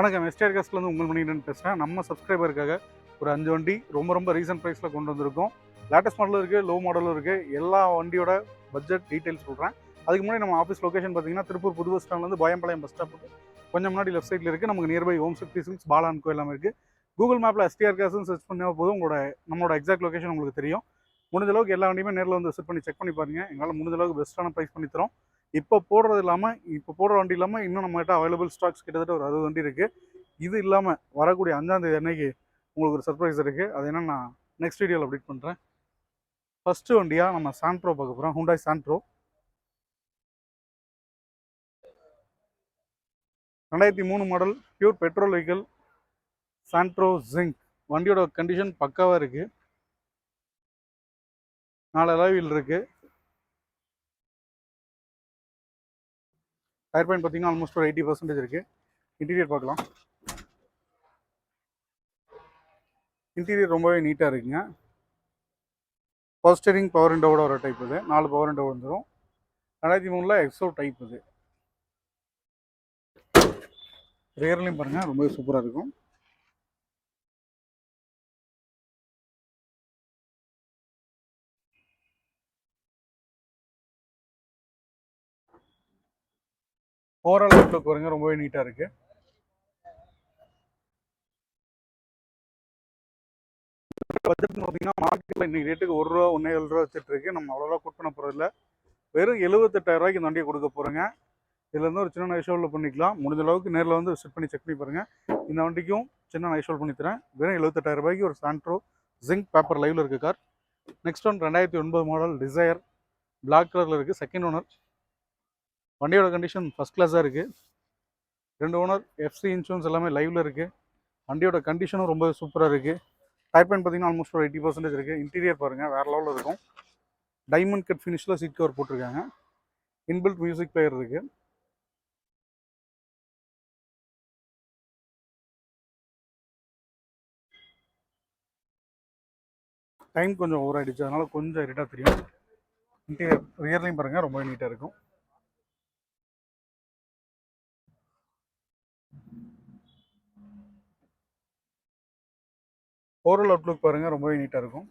வணக்கம். எஸ்டிஆர் காஸ்ட்லேருந்து உங்கள் மணிகண்டன் பேசுகிறேன் நம்ம சப்ஸ்கிரைபருக்காக ஒரு அஞ்சு வண்டி ரொம்ப ரொம்ப ரீசன்ட் ப்ரைஸில் கொண்டு வந்திருக்கோம். லேட்டஸ்ட் மாடலும் இருக்குது லோ மாடலும் இருக்குது எல்லா வண்டியோட பட்ஜெட் டீட்டெயில்ஸ் சொல்கிறேன் அதுக்கு முன்னாடி நம்ம ஆஃபீஸ் லொகேஷன் பார்த்தீங்கன்னா திருப்பூர் புது பஸ் ஸ்டாண்ட்லேருந்து பயம்பாளையம் பஸ் ஸ்டாப்புக்கு கொஞ்சம் முன்னாடி லெஃப்ட் சைடில் இருக்குது நமக்கு நியர்பை ஓம் சக்தி சிங்ஸ் பாலான் கோயில் இருக்குது கூகுள் மேப்பில் எஸ்டிஆர் கேஸ்ன்னு சர்ச் பண்ணால் போதும். உங்களோட நம்மளோட எக்ஸாக்ட் லொக்கேஷன் உங்களுக்கு தெரியும். முடிஞ்ச அளவுக்கு எல்லா வண்டியுமே நேரில் வந்து விசிட் பண்ணி செக் பண்ணி பாருங்கள் எங்களால் முடிஞ்ச அளவுக்கு பெஸ்ட்டான ப்ரைஸ் பண்ணி தரோம். இப்போ போடுறது இல்லாமல் இப்போ போடுற வண்டி இல்லாமல் இன்னும் நம்மகிட்ட அவைலபிள் ஸ்டாக்ஸ் கிட்டத்தட்ட ஒரு அறுபது வண்டி இருக்குது இது இல்லாமல் வரக்கூடிய அஞ்சாந்தேதி அன்னைக்கு உங்களுக்கு ஒரு சர்ப்ரைஸ் இருக்குது அது என்ன நான் நெக்ஸ்ட் வீடியோவில் அப்டேட் பண்ணுறேன் ஃபஸ்ட்டு வண்டியாக நம்ம சாண்ட்ரோ பார்க்க போகிறோம் ஹுண்டாய் சாண்ட்ரோ ரெண்டாயிரத்தி மூணு model pure petrol vehicle Santro Xing வண்டியோட கண்டிஷன் பக்காவாக இருக்குது நாலு அளவில் இருக்குது டயர் பாயிண்ட் பார்த்தீங்கன்னா ஆல்மோஸ்ட் ஒரு எயிட்டி பர்சன்டேஜ் இருக்குது இன்டீரியர் பார்க்கலாம். இன்டீரியர் ரொம்பவே நீட்டாக இருக்குங்க. பவர் ஸ்டேரிங் பவர் விண்டோவோட ஒரு டைப் இது. நாலு பவர் விண்டோ வந்துடும் ரெண்டாயிரத்தி மூணில் எக்ஸோ டைப் இது. ரியர்லையும் பாருங்கள் ரொம்பவே சூப்பராக இருக்கும். ஓவரால் அவுட்லுக் பாருங்க ரொம்பவே நீட்டாக இருக்கு. பட்ஜெட் பார்த்தீங்கன்னா மார்க்கெட்டில் இன்றைக்கி ரேட்டுக்கு ஒரு ரூபா ஒன்றே ஏழு ரூபா வச்சுட்டு இருக்கு. நம்ம அவ்வளோவா கூட் பண்ண போகிறதில்ல வெறும் எழுபத்தெட்டாயிரம் ரூபாய்க்கு இந்த வண்டியை கொடுக்க போகிறேங்க இதுலேருந்து ஒரு சின்ன நைஷோவில் பண்ணிக்கலாம். முடிஞ்ச அளவுக்கு நேரில் வந்து விசிட் பண்ணி செக் பண்ணி பாருங்க. இந்த வண்டிக்கும் சின்ன நைஷோல் பண்ணி தரேன். வெறும் எழுபத்தெட்டாயிரம் ரூபாய்க்கு ஒரு சாண்ட்ரோ ஜிங்க் பேப்பர் லைவில் இருக்குது கார் நெக்ஸ்ட் ஒன் ரெண்டாயிரத்தி ஒன்பது மாடல் டிசையர் பிளாக் கலரில் இருக்குது செகண்ட் ஓனர் வண்டியோட கண்டிஷன் ஃபஸ்ட் கிளாஸாக இருக்குது ரெண்டு ஓனர் எஃப்சி இன்சூரன்ஸ் எல்லாமே லைவில் இருக்குது வண்டியோட கண்டிஷனும் ரொம்ப சூப்பராக இருக்குது டைப் பாயிண்ட் பார்த்தீங்கன்னா ஆல்மோஸ்ட் ஒரு எயிட்டி பர்சன்டேஜ் இருக்குது இன்டீரியர் பாருங்கள் வேறு லெவலில் இருக்கும். டைமண்ட் கட் ஃபினிஷில் சீட் கவர் போட்டிருக்காங்க. இன்பில்ட் மியூசிக் பிளேயர் இருக்குது டைம் கொஞ்சம் ஓவர் ஆகிடுச்சு அதனால் கொஞ்சம் இருட்டாக தெரியும். இன்டீரியர் ரியர்லையும் பாருங்கள் ரொம்ப நீட்டாக இருக்கும். ஓரல் அவுட்லுக் பாருங்கள் ரொம்பவே நீட்டாக இருக்கும்.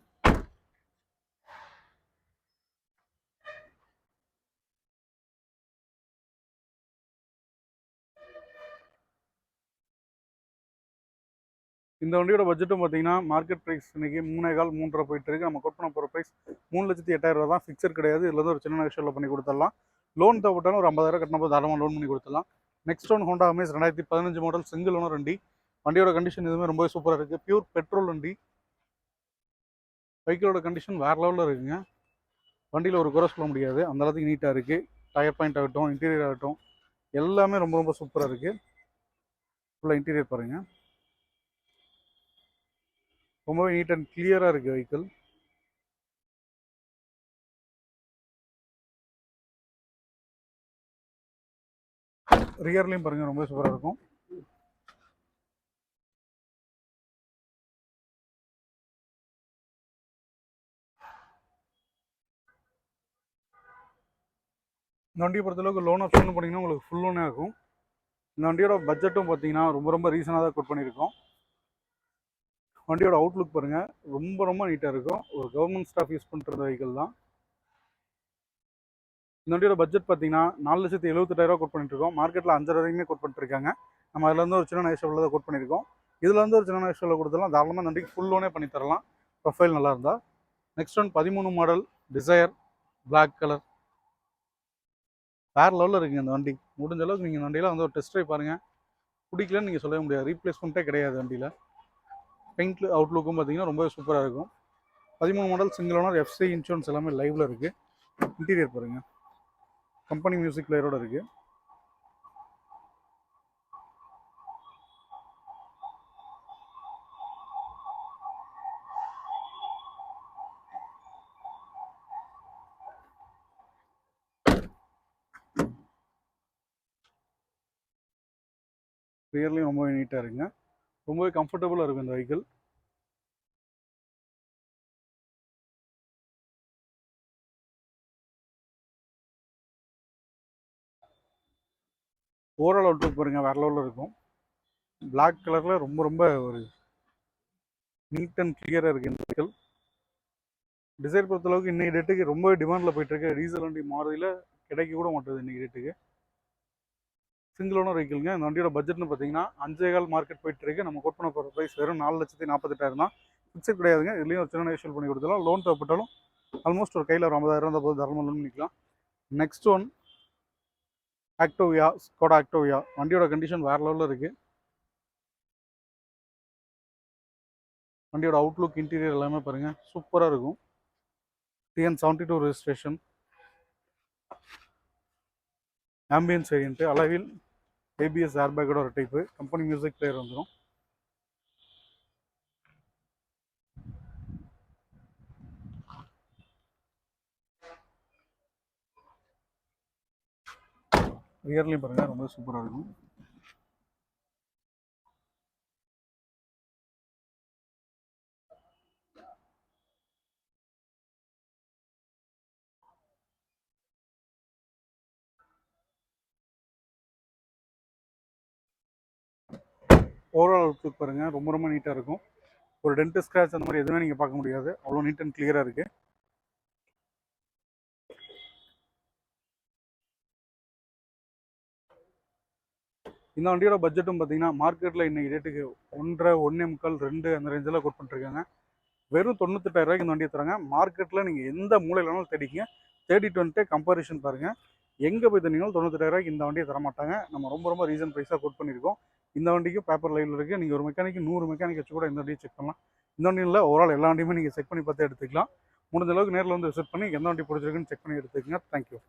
இந்த வண்டியோட பட்ஜெட்டும் பார்த்தீங்கன்னா மார்க்கெட் ப்ரைஸ் இன்றைக்கி மூணே கால் மூன்றரை போயிட்டு இருக்கு. நம்ம கொட் பண்ண போகிற ப்ரைஸ் மூணு லட்சத்தி எட்டாயிரம் ரூபா தான். ஃபிக்ஸர் கிடையாது. இதில் ஒரு சின்ன விஷயம் பண்ணி கொடுத்துடலாம். லோன் தேவைப்பட்டாலும் ஒரு ஐம்பதாயிரம் கட்டின போது தாராளமாக லோன் பண்ணி கொடுத்துடலாம். நெக்ஸ்ட் ஒன் ஹோண்டா அமேஸ் ரெண்டாயிரத்தி பதினஞ்சு மாடல் சிங்கிள் ஓனர் வண்டி. வண்டியோட கண்டிஷன் எதுவுமே ரொம்பவே சூப்பராக இருக்குது பியூர் பெட்ரோல் வண்டி. பைக்கிலோட கண்டிஷன் வேறு லெவலில் இருக்குங்க. வண்டியில் ஒரு குறை சொல்ல முடியாது. அந்த அளவுக்கு நீட்டாக இருக்குது டயர் பாயிண்ட் ஆகட்டும் இன்டீரியர் ஆகட்டும் எல்லாமே ரொம்ப ரொம்ப சூப்பராக இருக்குது ஃபுல்லாக இன்டீரியர் பாருங்கள் ரொம்பவே நீட் அண்ட் கிளியராக இருக்குது வெஹிக்கிள் ரியர்லையும் பாருங்கள் ரொம்ப சூப்பராக இருக்கும். இந்த வண்டியை பொறுத்தளவுக்கு லோன் ஆப்ஷன் பண்ணிங்கன்னா உங்களுக்கு ஃபுல் லோனே ஆகும். இந்த வண்டியோட பட்ஜெட்டும் பார்த்தீங்கன்னா ரொம்ப ரொம்ப ரீசனாக தான் கோட் பண்ணியிருக்கோம். வண்டியோட அவுட்லுக் பாருங்கள் ரொம்ப ரொம்ப நீட்டாக இருக்கும். ஒரு கவர்மெண்ட் ஸ்டாஃப் யூஸ் பண்ணுற வெஹிக்கிள் தான். இந்த வண்டியோட பட்ஜெட் பார்த்தீங்கன்னா நாலு லட்சத்தி எழுபத்தெட்டாயிரூவா கோட் பண்ணிட்டு இருக்கோம் மார்க்கெட்டில் அஞ்சரை வரைக்குமே கோட் பண்ணிட்டுருக்காங்க. நம்ம அதில் இருந்து ஒரு சின்ன நைஷோவில் தான் கோட் பண்ணியிருக்கோம். இதுலேருந்து ஒரு சின்ன நைஷோவில் கொடுத்துலாம் தாராளமாக இந்த வண்டிக்கு ஃபுல் லோனே பண்ணி தரலாம் ப்ரொஃபைல் நல்லா இருந்தால் நெக்ஸ்ட் ஒன் பதிமூணு மாடல் டிசையர் பிளாக் கலர் வேறு லெவலில் இருக்குங்க இந்த வண்டி. முடிஞ்ச அளவுக்கு நீங்கள் இந்த வண்டியில் வந்து ஒரு டெஸ்ட் ட்ரைவ் பாருங்கள் பிடிக்கலன்னு நீங்கள் சொல்லவே முடியாது. ரீப்ளேஸ்மெண்ட்டே கிடையாது வண்டியில். பெயிண்ட் அவுட்லுக்கும் பார்த்தீங்கன்னா ரொம்பவே சூப்பராக இருக்கும். பதிமூணு model single owner FC insurance எல்லாமே லைவில் இருக்குது இன்டீரியர் பாருங்கள் கம்பெனி மியூசிக் பிளேயரோட இருக்குது ரியர்லையும் ரொம்பவே நீட்டாக இருக்குங்க. ரொம்பவே கம்ஃபர்டபுளாக இருக்கும் இந்த வெஹிக்கிள் ஓவரால் அவுட்லுக் பாருங்கள் வேற லெவலில் இருக்கும். பிளாக் கலரில் ரொம்ப ரொம்ப ஒரு நீட் அண்ட் கிளியராக இருக்குது இந்த வெஹிக்கிள் டிசைர் பொறுத்தளவுக்கு இன்னைக்கு டேட்டுக்கு ரொம்ப டிமாண்டில் போயிட்டுருக்கு டீசல் வண்டி மாறுதியில் கிடைக்க கூட மாட்டுது இன்னைக்கு டேட்டுக்கு சிங்கிள் ஓனர் வெஹிக்கிள்ங்க இந்த வண்டியோட பட்ஜெட்னு பார்த்தீங்கன்னா அஞ்சே கால் மார்க்கெட் போயிட்டு இருக்கு. நம்ம கோட் பண்ண போகிற ப்ரைஸ் வெறும் நாலு லட்சத்தி நாற்பத்தெட்டாயிரம் தான். ஃபிக்ஸட் கிடையாதுங்க. இதுலேயும் ஒரு சின்ன விஷயம் பண்ணி கொடுத்துலாம் லோன் தேவைப்பட்டாலும் ஆல்மோஸ்ட் ஒரு கையில் ஒரு ஐம்பதாயிரம் இருந்தால் போது தரமாக லோன் பண்ணிக்கலாம். Next one Octavia Skoda Octavia வண்டியோட கண்டிஷன் வேறு லெவலில் இருக்குது வண்டியோட அவுட்லுக் இன்டீரியர் எல்லாமே பாருங்கள் சூப்பராக இருக்கும். TN seventy two registration ambience variant அளவில் ஏபிஎஸ் ஏர்பேக்கோட ஒரு டைப்பு கம்பெனி மியூசிக் பிளேயர் வந்துடும் ரியர்லையும் பாருங்கள் ரொம்ப சூப்பராக இருக்கும். ஓவரால் அவுட்லுக் பாருங்கள் ரொம்ப ரொம்ப நீட்டாக இருக்கும். ஒரு டென்ட் ஸ்க்ராச் அந்த மாதிரி எதுவுமே நீங்கள் பார்க்க முடியாது. அவ்வளோ நீட் அண்ட் கிளியராக இருக்குது இந்த வண்டியோட பட்ஜெட்டும் பார்த்தீங்கன்னா மார்க்கெட்டில் இன்னைக்கு ரேட்டுக்கு ஒன்றரை ஒன்றே முக்கால் ரெண்டு அந்த ரேஞ்சில் கோட் பண்ணிருக்காங்க வெறும் தொண்ணூத்தெட்டாயிரம் ரூபாய்க்கு இந்த வண்டியை தராங்க. மார்க்கெட்டில் நீங்கள் எந்த மூலையில வேணாலும் தேடிக்கங்க. தேடிட்டு வந்துட்டு கம்பாரிஷன் பாருங்கள் எங்கே போய் தந்தீங்களும் தொண்ணூத்தெட்டாயிரம் ரூபாய்க்கு இந்த வண்டியை தர மாட்டாங்க நம்ம ரொம்ப ரொம்ப ரீசன் ப்ரைஸாக கோட் பண்ணியிருக்கோம். இந்த வண்டிக்கு பேப்பர் லைவில் இருக்குது நீங்கள் ஒரு மெக்கானிக்கு நூறு மெக்கானிக் வச்சு கூட இந்த வண்டியை செக் பண்ணலாம். இந்த வண்டியில் ஓவரால் எல்லா வண்டியுமே நீங்கள் செக் பண்ணி பார்த்து எடுத்துக்கலாம். முடிஞ்ச அளவுக்கு நேரில் வந்து விசிட் பண்ணி எந்த வண்டி பிடிச்சிருக்குன்னு செக் பண்ணி எடுத்துக்கோங்க. தேங்க்யூ